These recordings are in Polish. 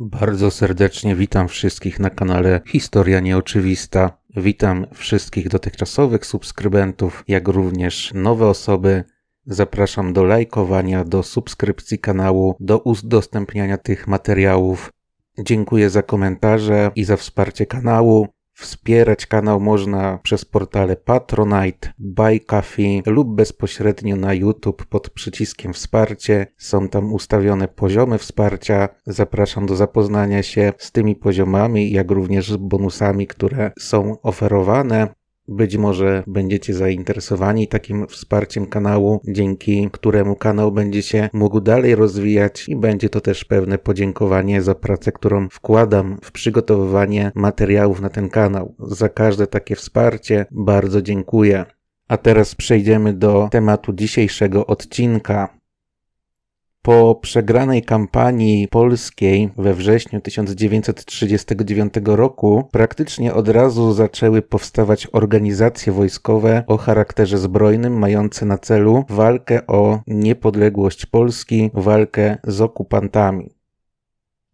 Bardzo serdecznie witam wszystkich na kanale Historia Nieoczywista. Witam wszystkich dotychczasowych subskrybentów, jak również nowe osoby. Zapraszam do lajkowania, do subskrypcji kanału, do udostępniania tych materiałów. Dziękuję za komentarze i za wsparcie kanału. Wspierać kanał można przez portale Patronite, Buy Coffee lub bezpośrednio na YouTube pod przyciskiem wsparcie. Są tam ustawione poziomy wsparcia. Zapraszam do zapoznania się z tymi poziomami, jak również z bonusami, które są oferowane. Być może będziecie zainteresowani takim wsparciem kanału, dzięki któremu kanał będzie się mógł dalej rozwijać i będzie to też pewne podziękowanie za pracę, którą wkładam w przygotowywanie materiałów na ten kanał. Za każde takie wsparcie bardzo dziękuję. A teraz przejdziemy do tematu dzisiejszego odcinka. Po przegranej kampanii polskiej we wrześniu 1939 roku praktycznie od razu zaczęły powstawać organizacje wojskowe o charakterze zbrojnym, mające na celu walkę o niepodległość Polski, walkę z okupantami.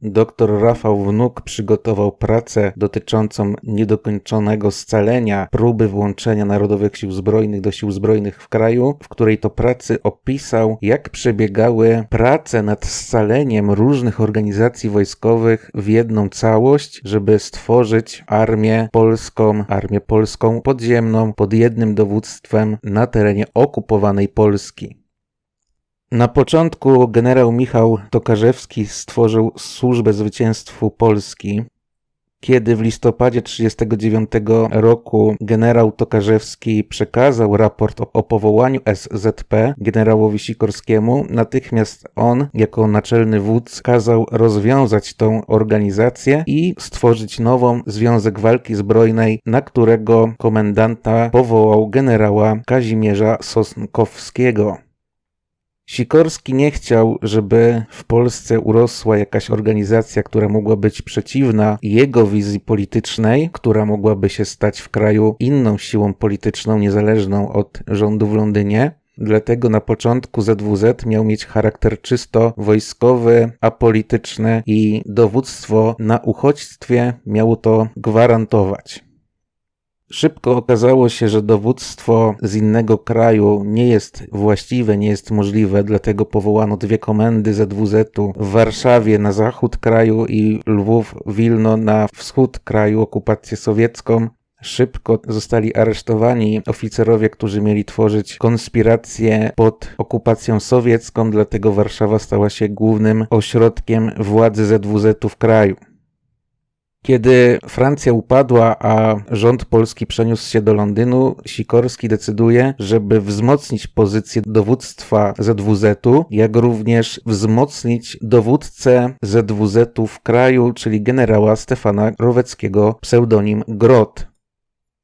Dr Rafał Wnuk przygotował pracę dotyczącą niedokończonego scalenia próby włączenia Narodowych Sił Zbrojnych do Sił Zbrojnych w kraju, w której to pracy opisał, jak przebiegały prace nad scaleniem różnych organizacji wojskowych w jedną całość, żeby stworzyć armię polską, armię polską podziemną pod jednym dowództwem na terenie okupowanej Polski. Na początku generał Michał Tokarzewski stworzył Służbę Zwycięstwu Polski. Kiedy w listopadzie 1939 roku generał Tokarzewski przekazał raport o, powołaniu SZP generałowi Sikorskiemu, natychmiast on, jako naczelny wódz, kazał rozwiązać tą organizację i stworzyć nową Związek Walki Zbrojnej, na którego komendanta powołał generała Kazimierza Sosnkowskiego. Sikorski nie chciał, żeby w Polsce urosła jakaś organizacja, która mogła być przeciwna jego wizji politycznej, która mogłaby się stać w kraju inną siłą polityczną, niezależną od rządu w Londynie. Dlatego na początku ZWZ miał mieć charakter czysto wojskowy, apolityczny i dowództwo na uchodźstwie miało to gwarantować. Szybko okazało się, że dowództwo z innego kraju nie jest właściwe, nie jest możliwe, dlatego powołano dwie komendy ZWZ-u w Warszawie na zachód kraju i Lwów, Wilno na wschód kraju, okupację sowiecką. Szybko zostali aresztowani oficerowie, którzy mieli tworzyć konspirację pod okupacją sowiecką, dlatego Warszawa stała się głównym ośrodkiem władzy ZWZ-u w kraju. Kiedy Francja upadła, a rząd polski przeniósł się do Londynu, Sikorski decyduje, żeby wzmocnić pozycję dowództwa ZWZ-u, jak również wzmocnić dowódcę ZWZ-u w kraju, czyli generała Stefana Roweckiego, pseudonim Grot.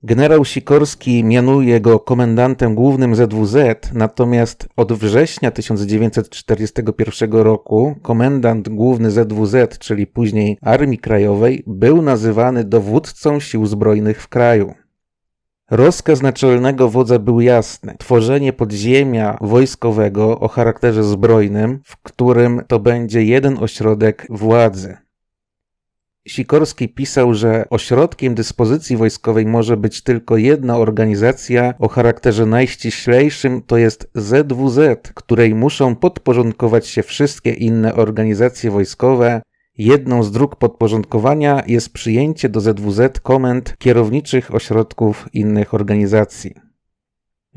Generał Sikorski mianuje go komendantem głównym ZWZ, natomiast od września 1941 roku komendant główny ZWZ, czyli później Armii Krajowej, był nazywany dowódcą sił zbrojnych w kraju. Rozkaz naczelnego wodza był jasny: tworzenie podziemia wojskowego o charakterze zbrojnym, w którym to będzie jeden ośrodek władzy. Sikorski pisał, że ośrodkiem dyspozycji wojskowej może być tylko jedna organizacja o charakterze najściślejszym, to jest ZWZ, której muszą podporządkować się wszystkie inne organizacje wojskowe. Jedną z dróg podporządkowania jest przyjęcie do ZWZ komend kierowniczych ośrodków innych organizacji.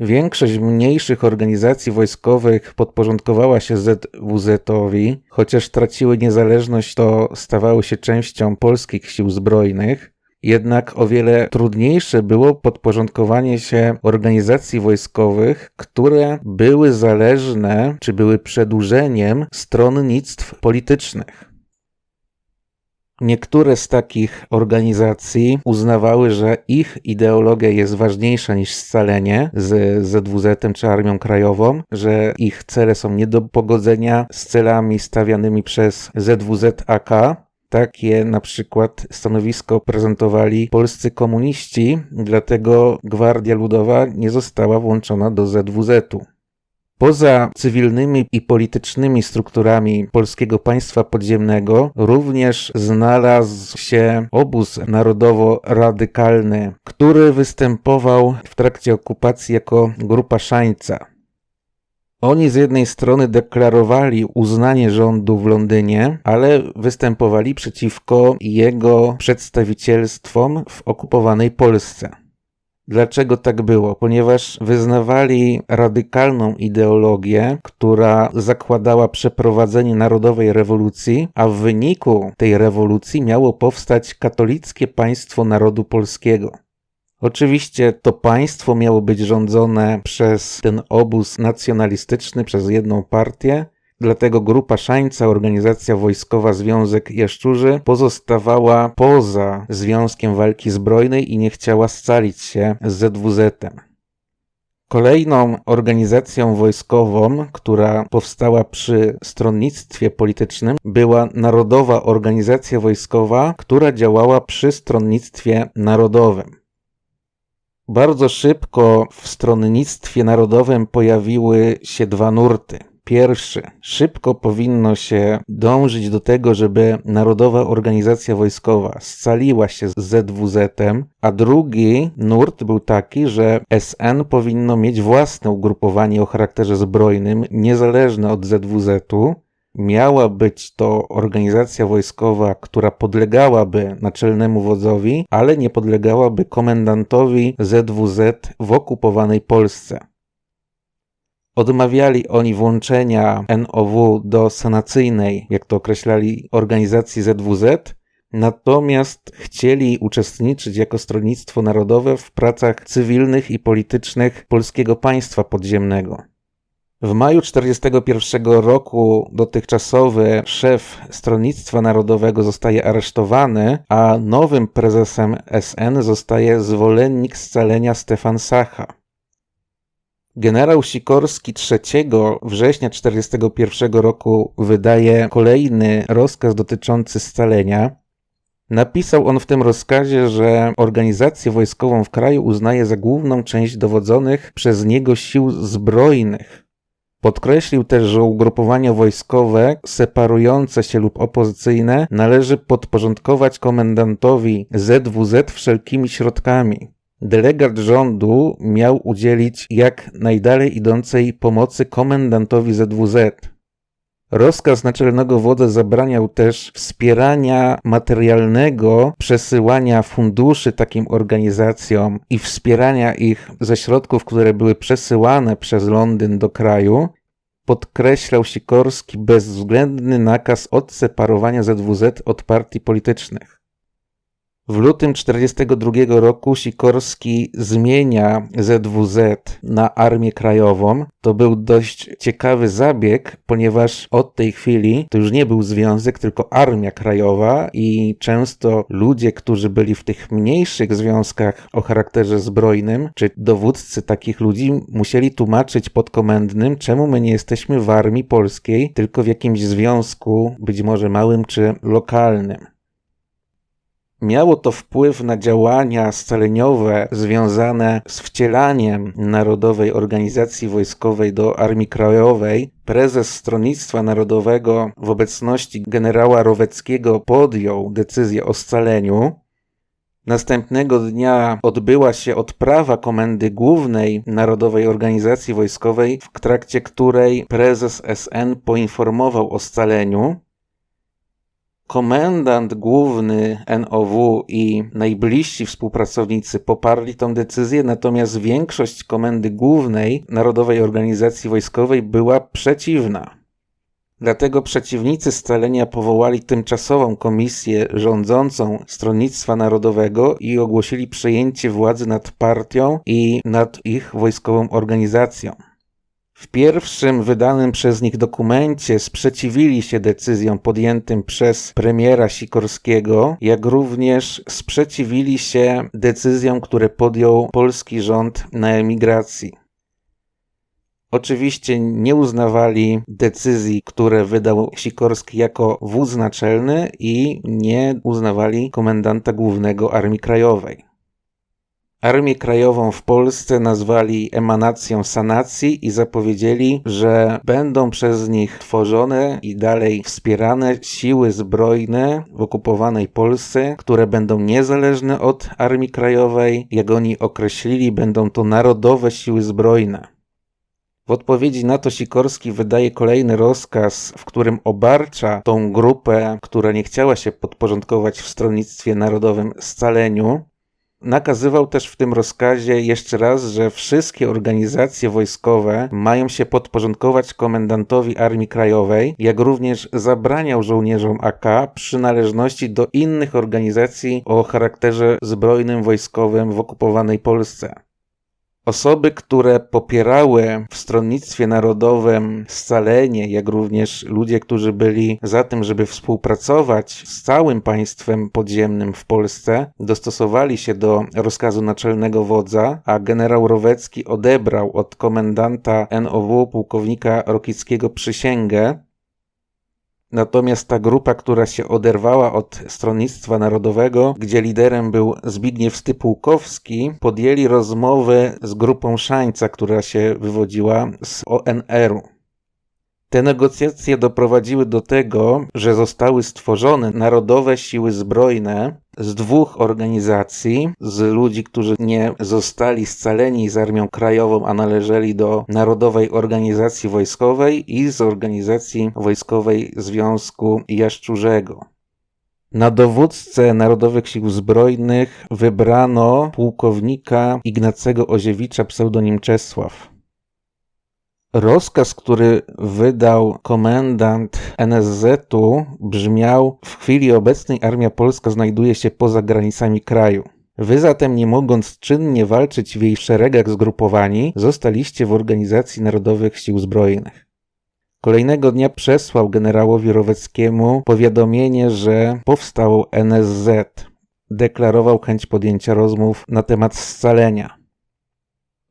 Większość mniejszych organizacji wojskowych podporządkowała się ZWZ-owi, chociaż traciły niezależność, to stawały się częścią polskich sił zbrojnych. Jednak o wiele trudniejsze było podporządkowanie się organizacji wojskowych, które były zależne czy były przedłużeniem stronnictw politycznych. Niektóre z takich organizacji uznawały, że ich ideologia jest ważniejsza niż scalenie z ZWZ-em czy Armią Krajową, że ich cele są nie do pogodzenia z celami stawianymi przez ZWZ-AK, takie na przykład stanowisko prezentowali polscy komuniści, dlatego Gwardia Ludowa nie została włączona do ZWZ-u. Poza cywilnymi i politycznymi strukturami polskiego państwa podziemnego również znalazł się obóz narodowo-radykalny, który występował w trakcie okupacji jako grupa szańca. Oni z jednej strony deklarowali uznanie rządu w Londynie, ale występowali przeciwko jego przedstawicielstwom w okupowanej Polsce. Dlaczego tak było? Ponieważ wyznawali radykalną ideologię, która zakładała przeprowadzenie narodowej rewolucji, a w wyniku tej rewolucji miało powstać katolickie państwo narodu polskiego. Oczywiście to państwo miało być rządzone przez ten obóz nacjonalistyczny, przez jedną partię, Dlatego Grupa Szańca, organizacja wojskowa Związek Jaszczurzy, pozostawała poza Związkiem Walki Zbrojnej i nie chciała scalić się z ZWZ-em. Kolejną organizacją wojskową, która powstała przy stronnictwie politycznym, była Narodowa Organizacja Wojskowa, która działała przy stronnictwie narodowym. Bardzo szybko w stronnictwie narodowym pojawiły się dwa nurty. Pierwszy, szybko powinno się dążyć do tego, żeby Narodowa Organizacja Wojskowa scaliła się z ZWZ-em, a drugi nurt był taki, że SN powinno mieć własne ugrupowanie o charakterze zbrojnym, niezależne od ZWZ-u, miała być to organizacja wojskowa, która podlegałaby naczelnemu wodzowi, ale nie podlegałaby komendantowi ZWZ w okupowanej Polsce. Odmawiali oni włączenia NOW do sanacyjnej, jak to określali, organizacji ZWZ, natomiast chcieli uczestniczyć jako stronnictwo narodowe w pracach cywilnych i politycznych polskiego państwa podziemnego. W maju 1941 roku dotychczasowy szef Stronnictwa Narodowego zostaje aresztowany, a nowym prezesem SN zostaje zwolennik scalenia Stefan Sacha. Generał Sikorski 3 września 1941 roku wydaje kolejny rozkaz dotyczący scalenia. Napisał on w tym rozkazie, że organizację wojskową w kraju uznaje za główną część dowodzonych przez niego sił zbrojnych Podkreślił też, że ugrupowania wojskowe separujące się lub opozycyjne należy podporządkować komendantowi ZWZ wszelkimi środkami. Delegat rządu miał udzielić jak najdalej idącej pomocy komendantowi ZWZ. Rozkaz naczelnego wodza zabraniał też wspierania materialnego przesyłania funduszy takim organizacjom i wspierania ich ze środków, które były przesyłane przez Londyn do kraju. Podkreślał Sikorski bezwzględny nakaz odseparowania ZWZ od partii politycznych. W lutym 1942 roku Sikorski zmienia ZWZ na Armię Krajową. To był dość ciekawy zabieg, ponieważ od tej chwili to już nie był związek, tylko Armia Krajowa i często ludzie, którzy byli w tych mniejszych związkach o charakterze zbrojnym, czy dowódcy takich ludzi musieli tłumaczyć podkomendnym, czemu my nie jesteśmy w Armii Polskiej, tylko w jakimś związku, być może małym czy lokalnym. Miało to wpływ na działania scaleniowe związane z wcielaniem Narodowej Organizacji Wojskowej do Armii Krajowej. Prezes Stronnictwa Narodowego w obecności generała Roweckiego podjął decyzję o scaleniu. Następnego dnia odbyła się odprawa Komendy Głównej Narodowej Organizacji Wojskowej, w trakcie której prezes SN poinformował o scaleniu. Komendant główny NOW i najbliżsi współpracownicy poparli tę decyzję, natomiast większość komendy głównej Narodowej Organizacji Wojskowej była przeciwna. Dlatego przeciwnicy scalenia powołali tymczasową komisję rządzącą Stronnictwa Narodowego i ogłosili przejęcie władzy nad partią i nad ich wojskową organizacją. W pierwszym wydanym przez nich dokumencie sprzeciwili się decyzjom podjętym przez premiera Sikorskiego, jak również sprzeciwili się decyzjom, które podjął polski rząd na emigracji. Oczywiście nie uznawali decyzji, które wydał Sikorski jako wódz naczelny i nie uznawali komendanta głównego Armii Krajowej. Armię Krajową w Polsce nazwali emanacją sanacji i zapowiedzieli, że będą przez nich tworzone i dalej wspierane siły zbrojne w okupowanej Polsce, które będą niezależne od Armii Krajowej. Jak oni określili, będą to narodowe siły zbrojne. W odpowiedzi na to Sikorski wydaje kolejny rozkaz, w którym obarcza tą grupę, która nie chciała się podporządkować w stronnictwie narodowym scaleniu, Nakazywał też w tym rozkazie jeszcze raz, że wszystkie organizacje wojskowe mają się podporządkować komendantowi Armii Krajowej, jak również zabraniał żołnierzom AK przynależności do innych organizacji o charakterze zbrojnym, wojskowym w okupowanej Polsce. Osoby, które popierały w stronnictwie narodowym scalenie, jak również ludzie, którzy byli za tym, żeby współpracować z całym państwem podziemnym w Polsce, dostosowali się do rozkazu naczelnego wodza, a generał Rowecki odebrał od komendanta NOW pułkownika Rokickiego przysięgę, Natomiast ta grupa, która się oderwała od stronnictwa narodowego, gdzie liderem był Zbigniew Stypułkowski, podjęli rozmowy z grupą Szańca, która się wywodziła z ONR-u. Te negocjacje doprowadziły do tego, że zostały stworzone Narodowe Siły Zbrojne z dwóch organizacji, z ludzi, którzy nie zostali scaleni z Armią Krajową, a należeli do Narodowej Organizacji Wojskowej i z Organizacji Wojskowej Związku Jaszczurzego. Na dowódcę Narodowych Sił Zbrojnych wybrano pułkownika Ignacego Oziewicza, pseudonim Czesław. Rozkaz, który wydał komendant NSZ-u brzmiał: W chwili obecnej armia polska znajduje się poza granicami kraju. Wy zatem, nie mogąc czynnie walczyć w jej szeregach zgrupowani, zostaliście w Organizacji Narodowych Sił Zbrojnych. Kolejnego dnia przesłał generałowi Roweckiemu powiadomienie, że powstał NSZ. Deklarował chęć podjęcia rozmów na temat scalenia.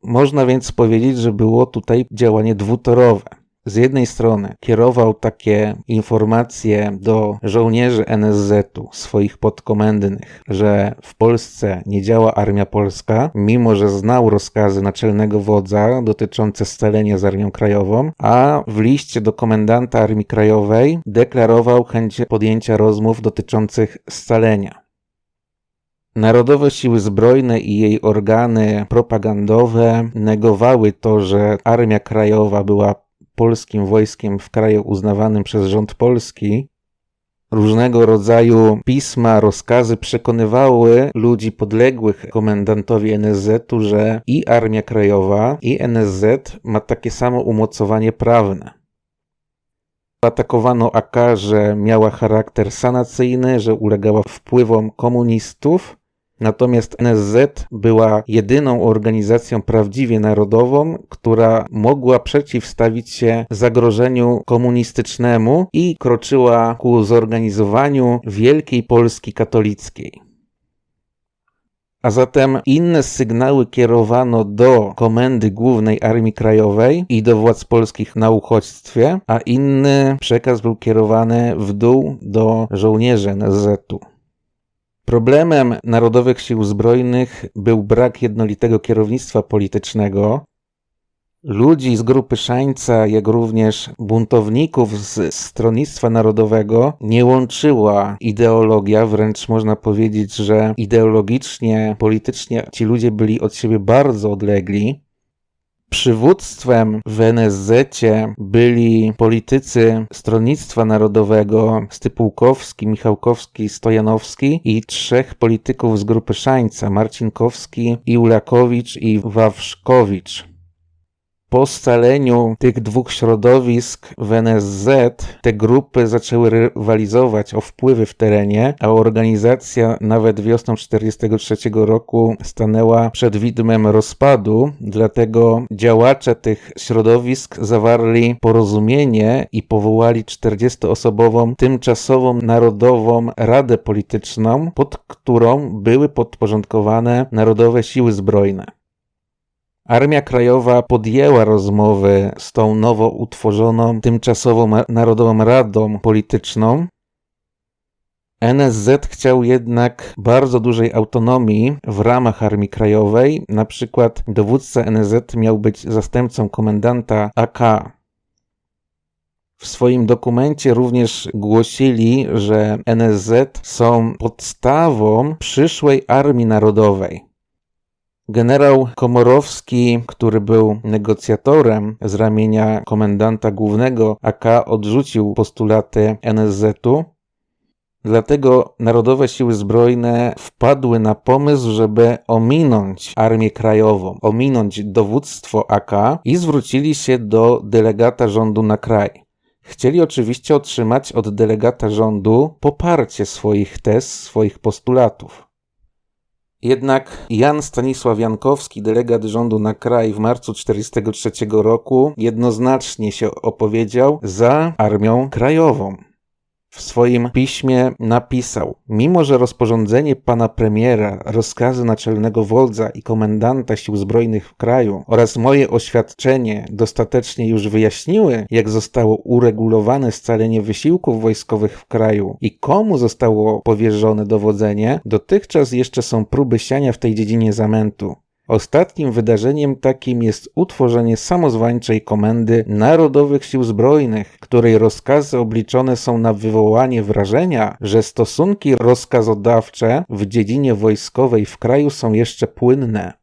Można więc powiedzieć, że było tutaj działanie dwutorowe. Z jednej strony kierował takie informacje do żołnierzy NSZ-u, swoich podkomendnych, że w Polsce nie działa armia polska, mimo że znał rozkazy naczelnego wodza dotyczące scalenia z Armią Krajową, a w liście do komendanta Armii Krajowej deklarował chęć podjęcia rozmów dotyczących scalenia. Narodowe Siły Zbrojne i jej organy propagandowe negowały to, że Armia Krajowa była polskim wojskiem w kraju uznawanym przez rząd polski. Różnego rodzaju pisma, rozkazy przekonywały ludzi podległych komendantowi NSZ-u, że i Armia Krajowa, i NSZ ma takie samo umocowanie prawne. Atakowano AK, że miała charakter sanacyjny, że ulegała wpływom komunistów, Natomiast NSZ była jedyną organizacją prawdziwie narodową, która mogła przeciwstawić się zagrożeniu komunistycznemu i kroczyła ku zorganizowaniu Wielkiej Polski Katolickiej. A zatem inne sygnały kierowano do Komendy Głównej Armii Krajowej i do władz polskich na uchodźstwie, a inny przekaz był kierowany w dół do żołnierzy NSZ-u. Problemem Narodowych Sił Zbrojnych był brak jednolitego kierownictwa politycznego. Ludzi z grupy Szańca, jak również buntowników z Stronnictwa Narodowego nie łączyła ideologia, wręcz można powiedzieć, że ideologicznie, politycznie ci ludzie byli od siebie bardzo odlegli. Przywództwem w NSZ byli politycy Stronnictwa Narodowego Stypułkowski, Michałkowski, Stojanowski i trzech polityków z grupy Szańca, Marcinkowski, Iulakowicz i Wawrzkowicz. Po scaleniu tych dwóch środowisk w NSZ te grupy zaczęły rywalizować o wpływy w terenie, a organizacja nawet wiosną 1943 roku stanęła przed widmem rozpadu, dlatego działacze tych środowisk zawarli porozumienie i powołali 40-osobową tymczasową Narodową Radę Polityczną, pod którą były podporządkowane Narodowe Siły Zbrojne. Armia Krajowa podjęła rozmowy z tą nowo utworzoną Tymczasową Narodową Radą Polityczną. NSZ chciał jednak bardzo dużej autonomii w ramach Armii Krajowej. Na przykład dowódca NSZ miał być zastępcą komendanta AK. W swoim dokumencie również głosili, że NSZ są podstawą przyszłej Armii Narodowej. Generał Komorowski, który był negocjatorem z ramienia komendanta głównego AK, odrzucił postulaty NSZ-u. Dlatego Narodowe Siły Zbrojne wpadły na pomysł, żeby ominąć Armię Krajową, ominąć dowództwo AK i zwrócili się do delegata rządu na kraj. Chcieli oczywiście otrzymać od delegata rządu poparcie swoich tez, swoich postulatów. Jednak Jan Stanisław Jankowski, delegat rządu na kraj w marcu 1943 roku, jednoznacznie się opowiedział za Armią Krajową w swoim piśmie napisał: Mimo, że rozporządzenie pana premiera, rozkazy naczelnego wodza i komendanta sił zbrojnych w kraju oraz moje oświadczenie dostatecznie już wyjaśniły, jak zostało uregulowane scalenie wysiłków wojskowych w kraju i komu zostało powierzone dowodzenie, dotychczas jeszcze są próby siania w tej dziedzinie zamętu. Ostatnim wydarzeniem takim jest utworzenie samozwańczej Komendy Narodowych Sił Zbrojnych, której rozkazy obliczone są na wywołanie wrażenia, że stosunki rozkazodawcze w dziedzinie wojskowej w kraju są jeszcze płynne.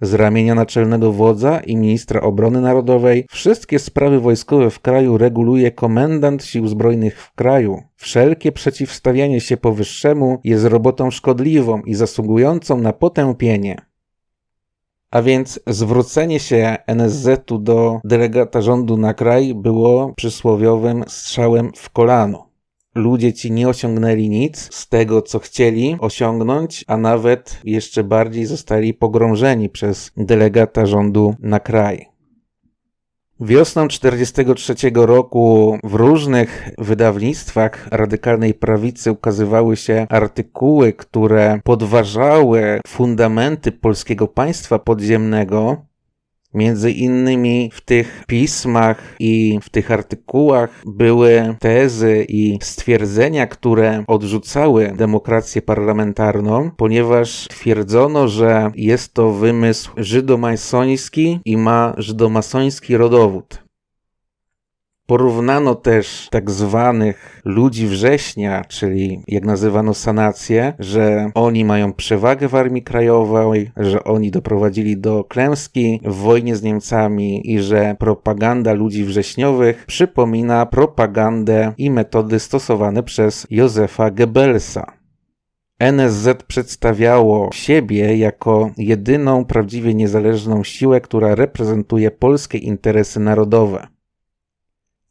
Z ramienia naczelnego wodza i ministra obrony narodowej wszystkie sprawy wojskowe w kraju reguluje komendant sił zbrojnych w kraju. Wszelkie przeciwstawianie się powyższemu jest robotą szkodliwą i zasługującą na potępienie. A więc zwrócenie się NSZ-u do delegata rządu na kraj było przysłowiowym strzałem w kolano. Ludzie ci nie osiągnęli nic z tego, co chcieli osiągnąć, a nawet jeszcze bardziej zostali pogrążeni przez delegata rządu na kraj. Wiosną 1943 roku w różnych wydawnictwach radykalnej prawicy ukazywały się artykuły, które podważały fundamenty polskiego państwa podziemnego, Między innymi w tych pismach i w tych artykułach były tezy i stwierdzenia, które odrzucały demokrację parlamentarną, ponieważ twierdzono, że jest to wymysł żydomasoński i ma żydomasoński rodowód. Porównano też tak zwanych ludzi września, czyli jak nazywano sanację, że oni mają przewagę w armii krajowej, że oni doprowadzili do klęski w wojnie z Niemcami i że propaganda ludzi wrześniowych przypomina propagandę i metody stosowane przez Józefa Goebbelsa. NSZ przedstawiało siebie jako jedyną prawdziwie niezależną siłę, która reprezentuje polskie interesy narodowe.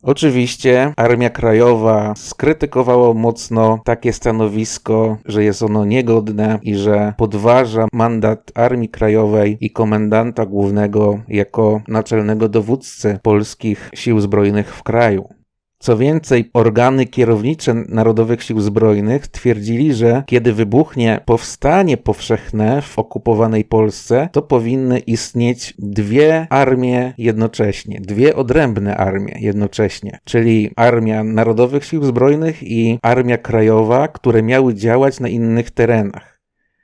Oczywiście Armia Krajowa skrytykowała mocno takie stanowisko, że jest ono niegodne i że podważa mandat Armii Krajowej i komendanta głównego jako naczelnego dowódcy polskich sił zbrojnych w kraju. Co więcej, organy kierownicze Narodowych Sił Zbrojnych twierdzili, że kiedy wybuchnie powstanie powszechne w okupowanej Polsce, to powinny istnieć dwie armie jednocześnie, dwie odrębne armie jednocześnie, czyli Armia Narodowych Sił Zbrojnych i Armia Krajowa, które miały działać na innych terenach.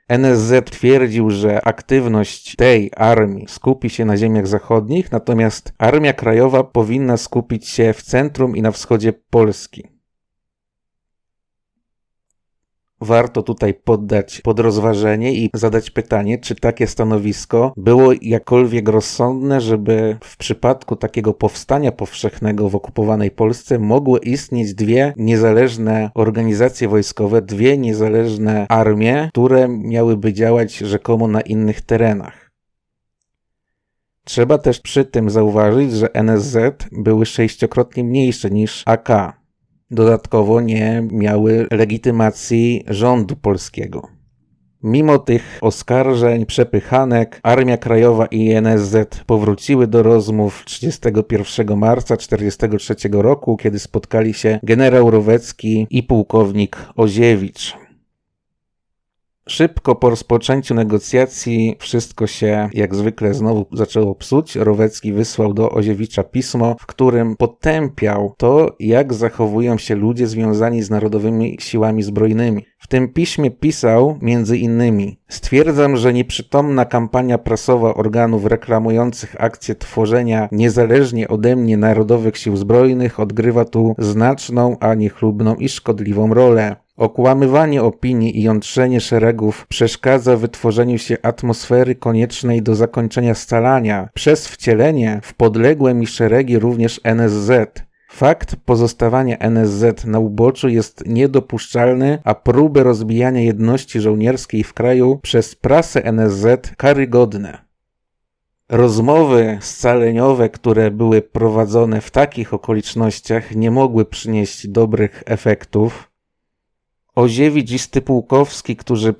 NSZ twierdził, że aktywność tej armii skupi się na ziemiach zachodnich, natomiast Armia Krajowa powinna skupić się w centrum i na wschodzie Polski. Warto tutaj poddać pod rozważenie i zadać pytanie, czy takie stanowisko było jakkolwiek rozsądne, żeby w przypadku takiego powstania powszechnego w okupowanej Polsce mogły istnieć dwie niezależne organizacje wojskowe, dwie niezależne armie, które miałyby działać rzekomo na innych terenach. Trzeba też przy tym zauważyć, że NSZ były sześciokrotnie mniejsze niż AK, dodatkowo nie miały legitymacji rządu polskiego. Mimo tych oskarżeń, przepychanek, Armia Krajowa i NSZ powróciły do rozmów 31 marca 1943 roku, kiedy spotkali się generał Rowecki i pułkownik Oziewicz. Szybko po rozpoczęciu negocjacji wszystko się jak zwykle znowu zaczęło psuć. Rowecki wysłał do Oziewicza pismo, w którym potępiał to, jak zachowują się ludzie związani z narodowymi siłami zbrojnymi. W tym piśmie pisał między innymi: Stwierdzam, że nieprzytomna kampania prasowa organów reklamujących akcję tworzenia niezależnie ode mnie narodowych sił zbrojnych odgrywa tu znaczną, a niechlubną i szkodliwą rolę. Okłamywanie opinii i jątrzenie szeregów przeszkadza wytworzeniu się atmosfery koniecznej do zakończenia scalania przez wcielenie w podległe mi szeregi również NSZ. Fakt pozostawania NSZ na uboczu jest niedopuszczalny, a próby rozbijania jedności żołnierskiej w kraju przez prasę NSZ karygodne. Rozmowy scaleniowe, które były prowadzone w takich okolicznościach, nie mogły przynieść dobrych efektów. Oziewicz i Stypułkowski, którzy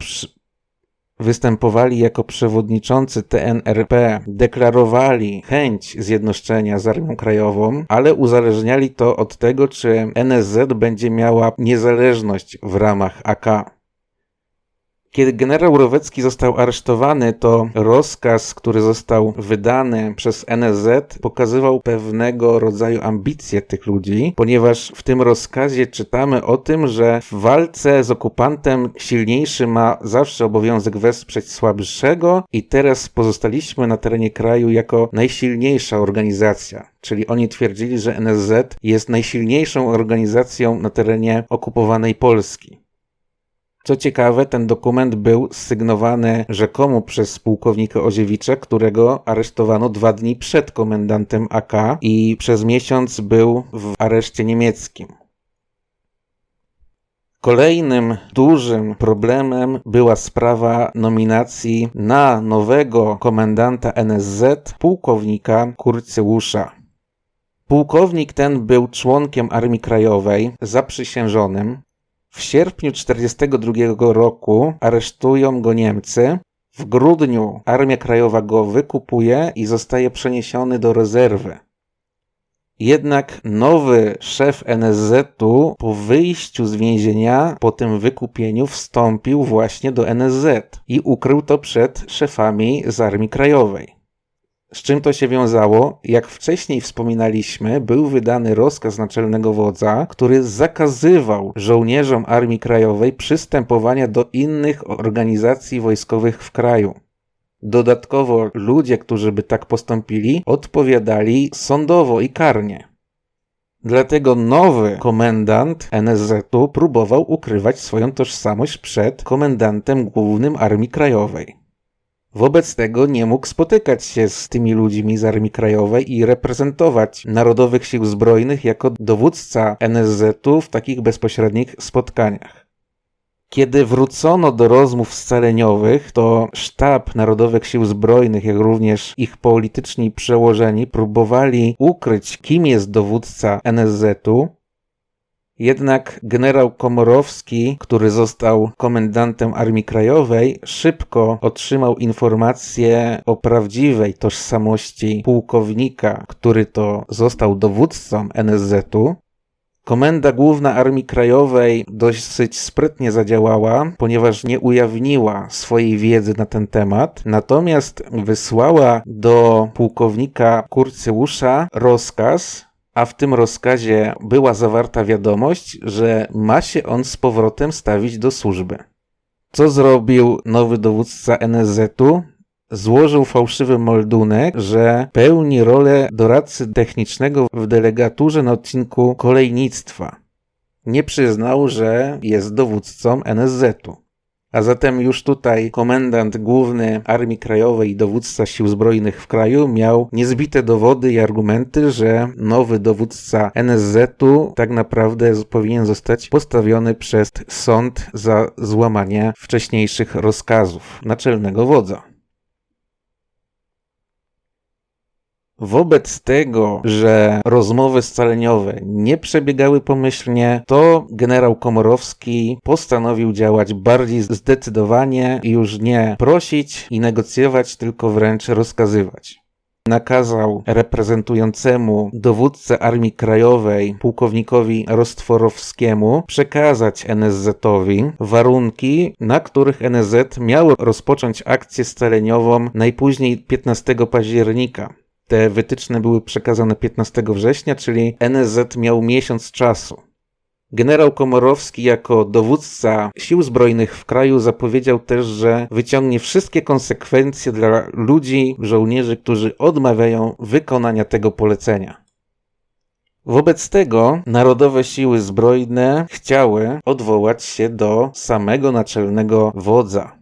występowali jako przewodniczący TNRP, deklarowali chęć zjednoczenia z Armią Krajową, ale uzależniali to od tego, czy NSZ będzie miała niezależność w ramach AK. Kiedy generał Rowecki został aresztowany, to rozkaz, który został wydany przez NSZ, pokazywał pewnego rodzaju ambicje tych ludzi, ponieważ w tym rozkazie czytamy o tym, że w walce z okupantem silniejszy ma zawsze obowiązek wesprzeć słabszego i teraz pozostaliśmy na terenie kraju jako najsilniejsza organizacja. Czyli oni twierdzili, że NSZ jest najsilniejszą organizacją na terenie okupowanej Polski. Co ciekawe, ten dokument był sygnowany rzekomo przez pułkownika Oziewicza, którego aresztowano dwa dni przed komendantem AK i przez miesiąc był w areszcie niemieckim. Kolejnym dużym problemem była sprawa nominacji na nowego komendanta NSZ pułkownika Kurcyłusza. Pułkownik ten był członkiem Armii Krajowej, zaprzysiężonym, w sierpniu 1942 roku aresztują go Niemcy. W grudniu Armia Krajowa go wykupuje i zostaje przeniesiony do rezerwy. Jednak nowy szef NSZ-u po wyjściu z więzienia, po tym wykupieniu, wstąpił właśnie do NSZ i ukrył to przed szefami z Armii Krajowej. Z czym to się wiązało? Jak wcześniej wspominaliśmy, był wydany rozkaz naczelnego wodza, który zakazywał żołnierzom Armii Krajowej przystępowania do innych organizacji wojskowych w kraju. Dodatkowo ludzie, którzy by tak postąpili, odpowiadali sądowo i karnie. Dlatego nowy komendant NSZ-u próbował ukrywać swoją tożsamość przed komendantem głównym Armii Krajowej. Wobec tego nie mógł spotykać się z tymi ludźmi z Armii Krajowej i reprezentować Narodowych Sił Zbrojnych jako dowódca NSZ-u w takich bezpośrednich spotkaniach. Kiedy wrócono do rozmów scaleniowych, to sztab Narodowych Sił Zbrojnych, jak również ich polityczni przełożeni próbowali ukryć, kim jest dowódca NSZ-u, jednak generał Komorowski, który został komendantem Armii Krajowej, szybko otrzymał informację o prawdziwej tożsamości pułkownika, który to został dowódcą NSZ-u. Komenda Główna Armii Krajowej dosyć sprytnie zadziałała, ponieważ nie ujawniła swojej wiedzy na ten temat, natomiast wysłała do pułkownika Kurcyłusza rozkaz, a w tym rozkazie była zawarta wiadomość, że ma się on z powrotem stawić do służby. Co zrobił nowy dowódca NSZ-u? Złożył fałszywy moldunek, że pełni rolę doradcy technicznego w delegaturze na odcinku kolejnictwa. Nie przyznał, że jest dowódcą NSZ-u. A zatem już tutaj komendant główny Armii Krajowej i dowódca sił zbrojnych w kraju miał niezbite dowody i argumenty, że nowy dowódca NSZ-u tak naprawdę powinien zostać postawiony przez sąd za złamanie wcześniejszych rozkazów naczelnego wodza. Wobec tego, że rozmowy scaleniowe nie przebiegały pomyślnie, to generał Komorowski postanowił działać bardziej zdecydowanie i już nie prosić i negocjować, tylko wręcz rozkazywać. nakazał reprezentującemu dowódcę Armii Krajowej, pułkownikowi Rostworowskiemu, przekazać NSZ-owi warunki, na których NSZ miało rozpocząć akcję scaleniową najpóźniej 15 października. Te wytyczne były przekazane 15 września, czyli NSZ miał miesiąc czasu. Generał Komorowski jako dowódca sił zbrojnych w kraju zapowiedział też, że wyciągnie wszystkie konsekwencje dla ludzi, żołnierzy, którzy odmawiają wykonania tego polecenia. Wobec tego Narodowe Siły Zbrojne chciały odwołać się do samego naczelnego wodza.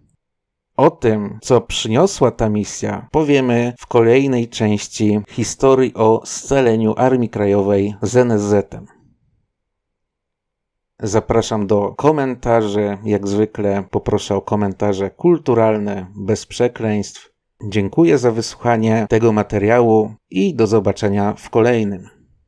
O tym, co przyniosła ta misja, powiemy w kolejnej części historii o scaleniu Armii Krajowej z NSZ-em. Zapraszam do komentarzy. Jak zwykle poproszę o komentarze kulturalne, bez przekleństw. Dziękuję za wysłuchanie tego materiału i do zobaczenia w kolejnym.